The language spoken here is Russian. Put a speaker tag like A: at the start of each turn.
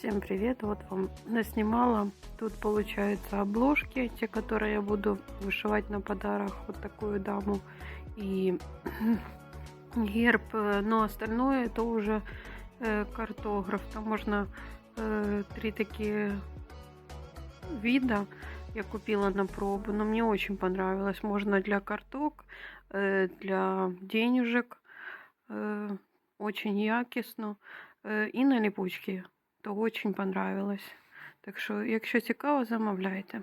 A: Всем привет! Вот вам наснимала. Тут получается обложки, те, которые я буду вышивать на подарок. Вот такую даму. И герб. э, Но остальное это уже э, картограф. Там можно э, три такие вида я купила на пробу, но мне очень понравилось. Можно для карток, э, для денежек. Э, Очень якісно. Е, І на ліпучки. Очень понравилось. Так що, якщо цікаво, замовляйте.